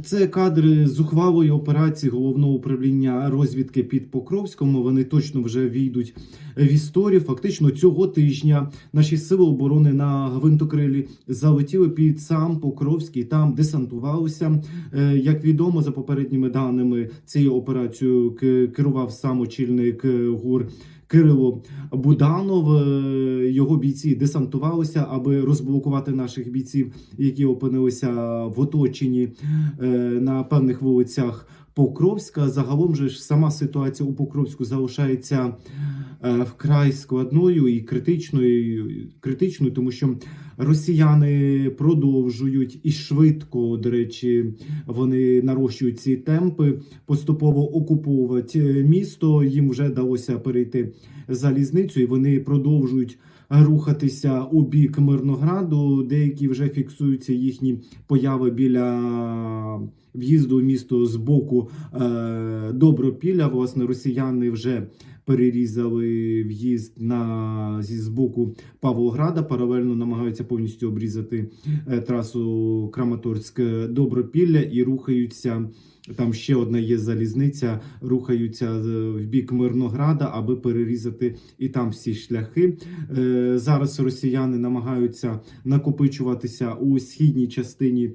Це кадри зухвалої операції головного управління розвідки під Покровськом. Вони точно вже війдуть в історію. Фактично цього тижня наші сили оборони на гвинтокрилі залетіли під сам Покровський. Там десантувалися. Е, Як відомо, за попередніми даними цією операцією керував сам очільник е, ГУР. Кирило Буданов Е, його бійці десантувалися, аби розблокувати наших бійців, які опинилися в оточенні е, на певних вулицях Покровська. Загалом же ж сама ситуація у Покровську залишається е, вкрай складною і критичною, критичною, тому що росіяни продовжують і швидко, до речі, вони нарощують ці темпи, поступово окуповувати е, місто. Їм вже вдалося перейти залізницю, і вони продовжують рухатися у бік Мирнограду. Деякі вже фіксуються їхні появи біля в'їзду у місто з боку е, Добропілля. Власне, росіяни вже перерізали в'їзд на зі з боку Павлограда. Паралельно намагаються повністю обрізати е, трасу Краматорськ Добропілля і рухаються. Там ще одна є залізниця, рухаються е, в бік Мирнограда, аби перерізати і там всі шляхи. Е, Зараз росіяни намагаються накопичуватися у східній частині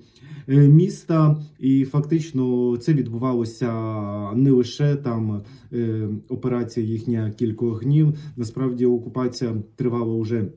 е, міста, і фактично це відбувалося не лише там операція їхня кількох днів. Насправді окупація тривала вже.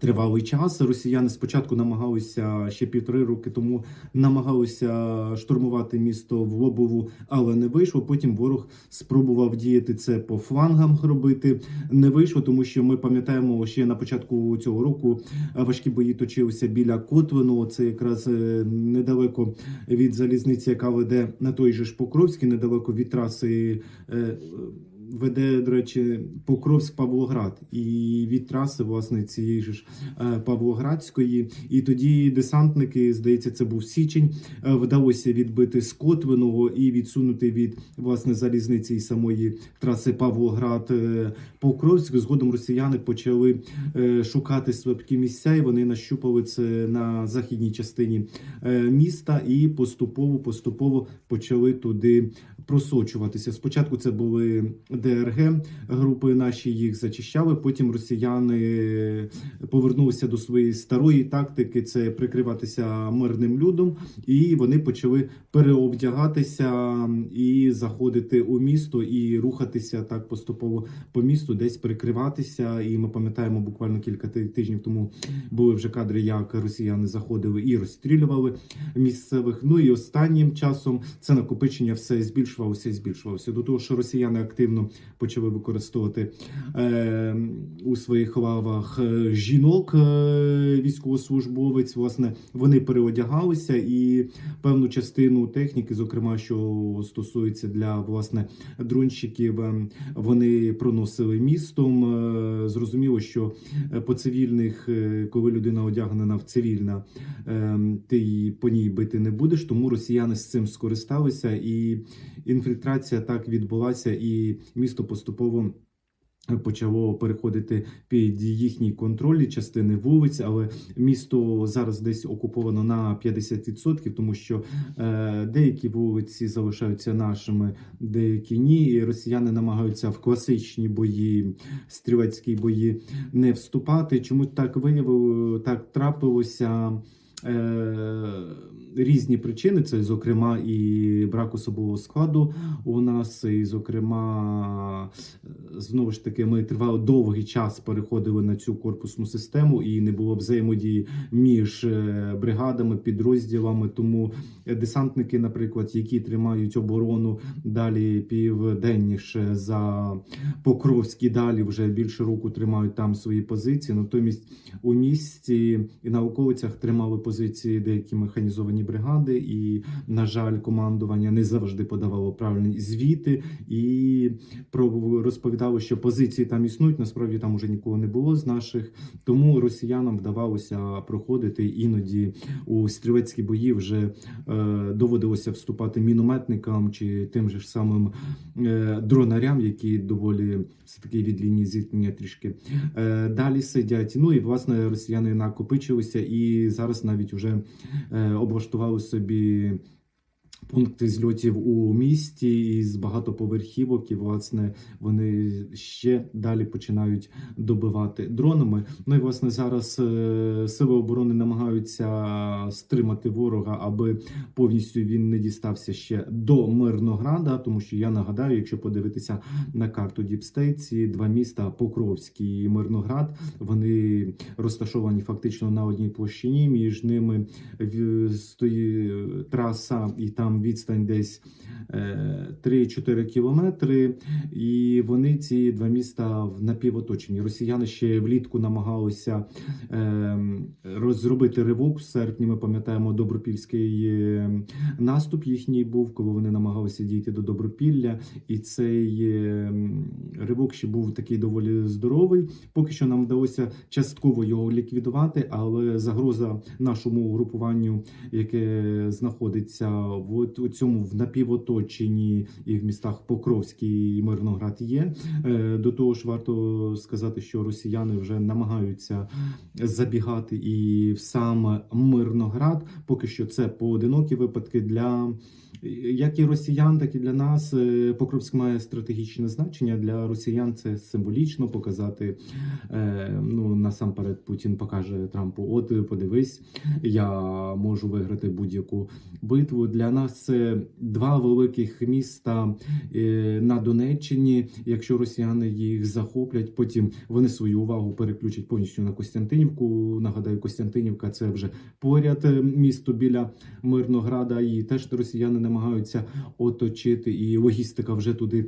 Тривалий час росіяни спочатку намагалися ще півтори роки тому намагалися штурмувати місто в Лобову, але не вийшло. Потім ворог спробував діяти це по флангам робити. Не вийшло, тому що ми пам'ятаємо ще на початку цього року е, важкі бої точилися біля Котлиного. Це якраз е, недалеко від залізниці, яка веде на той же ж Покровський, недалеко від траси. Веде, до речі, Покровськ Павлоград і від траси, власне, цієї ж е, Павлоградської. І тоді десантники, здається, це був січень. е, Вдалося відбити з Котвиного і відсунути від власне залізниці і самої траси Павлоград е, Покровськ. Згодом росіяни почали шукати слабкі місця, і вони нащупали це на західній частині міста і поступово поступово почали туди просочуватися. Спочатку це були ДРГ групи наші їх зачищали. Потім росіяни повернулися до своєї старої тактики: це прикриватися мирним людом, і вони почали переобдягатися і заходити у місто і рухатися так поступово по місту, десь прикриватися. І ми пам'ятаємо буквально кілька ти- тижнів тому були вже кадри, як росіяни заходили і розстрілювали місцевих. Ну і останнім часом це накопичення все збільшувалося і збільшувалося. До того, що росіяни активно почали використовувати е, у своїх лавах е, жінок, е, військовослужбовець. Власне, вони переодягалися і певну частину техніки, зокрема, що стосується для власне дронщиків, е, вони проносили містом. Е, Зрозуміло, що е, по цивільних, е, коли людина одягнена в цивільна, е, ти її по ній бити не будеш. Тому росіяни з цим скористалися, і інфільтрація так відбулася, і місто поступово. Почало переходити під їхній контроль частини вулиць, але місто зараз десь окуповано на 50%, тому що е, деякі вулиці залишаються нашими, деякі ні. І росіяни намагаються в класичні бої, стрілецькі бої не вступати. Чому так виявило, так трапилося? Е, різні причини, це, зокрема, і брак особового складу у нас, і, зокрема, знову ж таки, ми тривали довгий час переходили на цю корпусну систему, і не було взаємодії між е, бригадами, підрозділами. Тому десантники, наприклад, які тримають оборону далі південніше за Покровські, далі вже більше року тримають там свої позиції. Натомість у місті і на околицях тримали позиції деякі механізовані бригади, і, на жаль, командування не завжди подавало правильні звіти і розповідало, що позиції там існують. Насправді там уже нікого не було з наших, тому росіянам вдавалося проходити іноді у стрілецькі бої. Вже е, доводилося вступати мінометникам чи тим же самим е, дронарям, які доволі все таки від лінії зіткнення трішки е, далі сидять. Ну і власне росіяни накопичилися і зараз навіть вже е, облаштували собі пункти зльотів у місті із багатоповерхівок, і власне вони ще далі починають добивати дронами. Ну і власне зараз е, сили оборони намагаються стримати ворога, аби повністю він не дістався ще до Мирнограда. Тому що я нагадаю, якщо подивитися на карту Діпстейт, ці два міста Покровський і Мирноград, вони розташовані фактично на одній площині. Між ними стоїть траса, і там відстань десь е, 3-4 кілометри. І вони ці два міста в напівоточенні. Росіяни ще влітку намагалися е, розробити ривок в серпні. Ми пам'ятаємо добропільський е, наступ їхній був, коли вони намагалися дійти до Добропілля, і цей е, ривок ще був такий доволі здоровий. Поки що нам вдалося частково його ліквідувати, але загроза нашому угрупуванню, яке знаходиться в от у цьому в напівоточенні і в містах Покровський і Мирноград є. Е, До того ж, варто сказати, що росіяни вже намагаються забігати і в сам Мирноград. Поки що це поодинокі випадки для як і росіян, так і для нас. Е, Покровськ має стратегічне значення для росіян. Це символічно показати. Е, Ну насамперед, Путін покаже Трампу: От подивись, я можу виграти будь-яку битву. Для нас це два великих міста е, на Донеччині. Якщо росіяни їх захоплять, потім вони свою увагу переключать повністю на Костянтинівку. Нагадаю, Костянтинівка це вже поряд місто біля Мирнограда, і теж росіяни намагаються оточити, і логістика вже туди.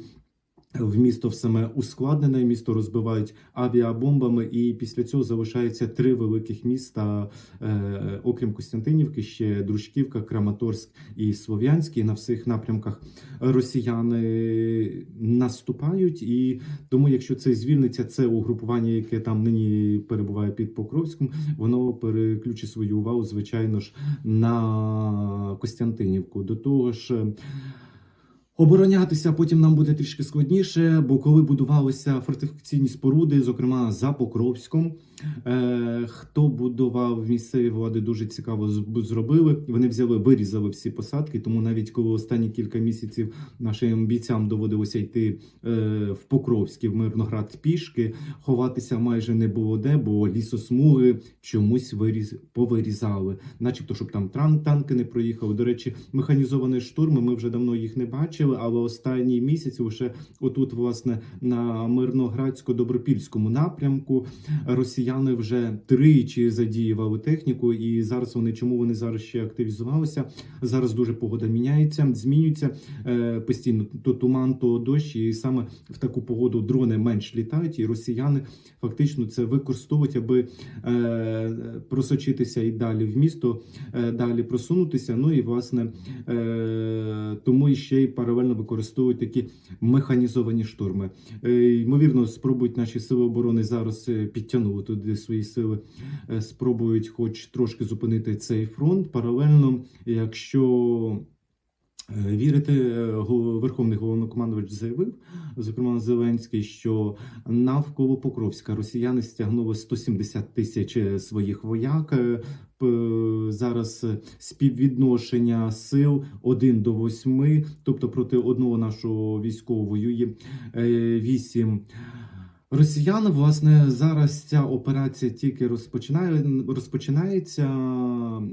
В місто в саме ускладнене, місто розбивають авіабомбами, і після цього залишається три великих міста, е, окрім Костянтинівки, ще Дружківка, Краматорськ і Слов'янськ. І на всіх напрямках росіяни наступають. І тому, якщо це звільниться, це угрупування, яке там нині перебуває під Покровськом, воно переключить свою увагу, звичайно ж, на Костянтинівку. До того ж. Оборонятися потім нам буде трішки складніше, бо коли будувалися фортифікаційні споруди, зокрема за Покровськом, е, хто будував місцеві влади, дуже цікаво зробили. Вони взяли, вирізали всі посадки. Тому навіть коли останні кілька місяців нашим бійцям доводилося йти е, в Покровський, в Мирноград пішки, ховатися майже не було де, бо лісосмуги чомусь виріз повирізали, начебто, щоб там танки не проїхали. До речі, механізовані штурми. Ми вже давно їх не бачили, але останні місяці, лише отут, власне, на мирноградсько-добропільському напрямку, росіяни вже тричі задіювали техніку, і зараз вони чому вони зараз ще активізувалися? Зараз дуже погода міняється, змінюється е, постійно то туман, то дощ, і саме в таку погоду дрони менш літають, і росіяни фактично це використовують, аби е, просочитися і далі в місто, е, далі просунутися. Ну і власне тому ще й паралельно використовують такі механізовані штурми. Е, ймовірно, спробують наші сили оборони зараз е, підтягнути туди свої сили, е, спробують, хоч трошки зупинити цей фронт. Паралельно, якщо Вірити Верховний головнокомандувач заявив, зокрема Зеленський, що навколо Покровська росіяни стягнули 170 тисяч своїх вояк. Е, Зараз е, співвідношення сил 1 до 8, тобто проти одного нашого військового воює 8 Росіян, власне, зараз ця операція тільки розпочинає розпочинається.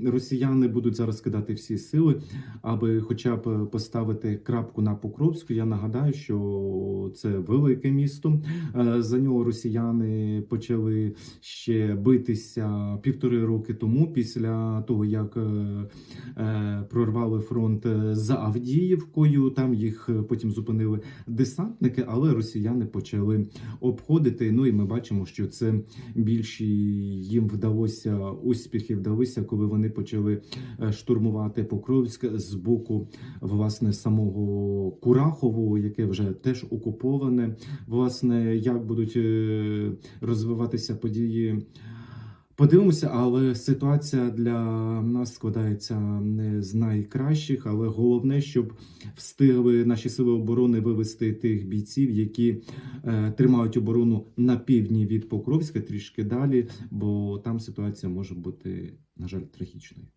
Росіяни будуть зараз кидати всі сили, аби хоча б поставити крапку на Покровську. Я нагадаю, що це велике місто. Е, За нього росіяни почали ще битися півтори роки тому, після того як е, е, прорвали фронт за Авдіївкою. Там їх потім зупинили десантники, але росіяни почали обходити. Ну і ми бачимо, що це більші їм вдалося успіхи вдалися, коли вони почали е, штурмувати Покровськ з боку власне самого Курахову, яке вже теж окуповане. Власне, як будуть е, розвиватися події. Подивимося, але ситуація для нас складається не з найкращих, але головне, щоб встигли наші сили оборони вивести тих бійців, які е, тримають оборону на півдні від Покровська, трішки далі, бо там ситуація може бути, на жаль, трагічною.